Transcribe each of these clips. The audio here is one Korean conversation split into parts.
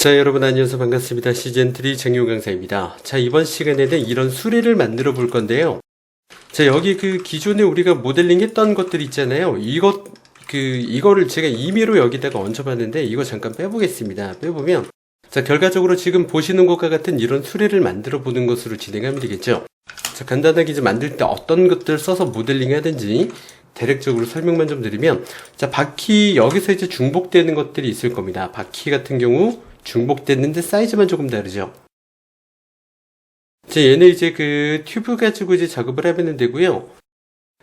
자, 여러분 안녕하세요. 반갑습니다. 시즌3 정용 강사입니다. 자, 이번 시간에는 이런 수레를 만들어 볼 건데요. 자, 여기 그 기존에 우리가 모델링 했던 것들 있잖아요. 이것, 그, 이거를 제가 임의로 여기다가 얹어봤는데, 이거 잠깐 빼보겠습니다. 빼보면, 자, 결과적으로 지금 보시는 것과 같은 이런 수레를 만들어 보는 것으로 진행하면 되겠죠. 자, 간단하게 이제 만들 때 어떤 것들 써서 모델링 하든지, 대략적으로 설명만 좀 드리면, 자, 바퀴, 여기서 이제 중복되는 것들이 있을 겁니다. 바퀴 같은 경우, 중복됐는데 사이즈만 조금 다르죠. 자, 얘는 이제 그 튜브 가지고 이제 작업을 하면 되고요.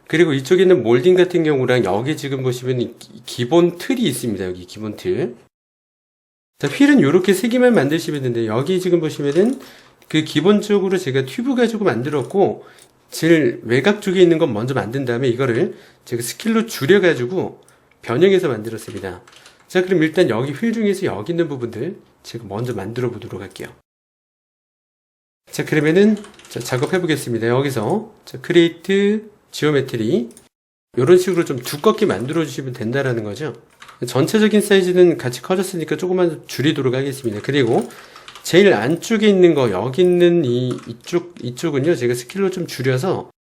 그리고 이쪽에 있는 몰딩 같은 경우랑 여기 지금 보시면 기본 틀이 있습니다. 여기 기본 틀. 자, 휠은 이렇게 세 개만 만드시면 되는데 여기 지금 보시면은 그 기본적으로 제가 튜브 가지고 만들었고 제일 외곽 쪽에 있는 건 먼저 만든 다음에 이거를 제가 스킬로 줄여가지고 변형해서 만들었습니다. 자, 그럼 일단 여기 휠 중에서 여기 있는 부분들 제가 먼저 만들어 보도록 할게요. 자, 그러면은 자, 작업해 보겠습니다. 여기서 자, 크리에이트 지오메트리 이런 식으로 좀 두껍게 만들어 주시면 된다라는 거죠. 전체적인 사이즈는 같이 커졌으니까 조금만 줄이도록 하겠습니다. 그리고 제일 안쪽에 있는 거 여기 있는 이 이쪽 이쪽은요. 제가 스킬로 좀 줄여서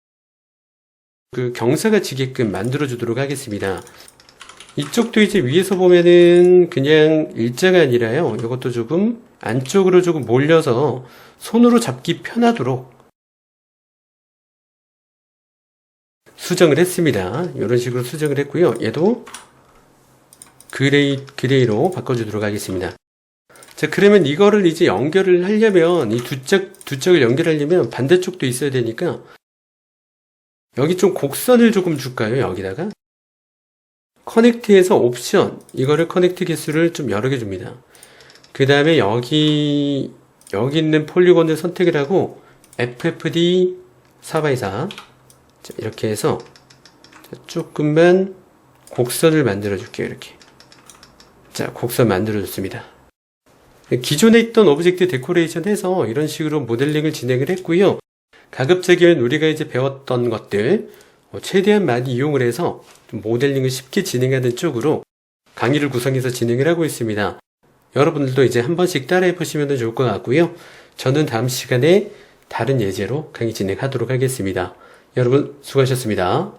그 경사가 지게끔 만들어 주도록 하겠습니다. 이쪽도 이제 위에서 보면은 그냥 일자가 아니라요. 이것도 조금 안쪽으로 조금 몰려서 손으로 잡기 편하도록 수정을 했습니다. 이런 식으로 수정을 했고요. 얘도 그레이, 그레이로 바꿔주도록 하겠습니다. 자, 그러면 이거를 이제 연결을 하려면 이두 짝, 두 짝을 연결하려면 반대쪽도 있어야 되니까 여기 좀 곡선을 조금 줄까요? 여기다가 커넥트에서 옵션 이거를 커넥트 개수를 좀 여러 개 줍니다. 그 다음에 여기 여기 있는 폴리곤을 선택을 하고 FFD 4x4 이렇게 해서 자, 조금만 곡선을 만들어 줄게요 이렇게. 자 곡선 만들어 줬습니다. 기존에 있던 오브젝트 데코레이션 해서 이런 식으로 모델링을 진행을 했고요. 가급적이면 우리가 이제 배웠던 것들 어, 최대한 많이 이용을 해서 좀 모델링을 쉽게 진행하는 쪽으로 강의를 구성해서 진행을 하고 있습니다. 여러분들도 이제 한 번씩 따라해 보시면 좋을 것 같고요. 저는 다음 시간에 다른 예제로 강의 진행하도록 하겠습니다. 여러분 수고하셨습니다.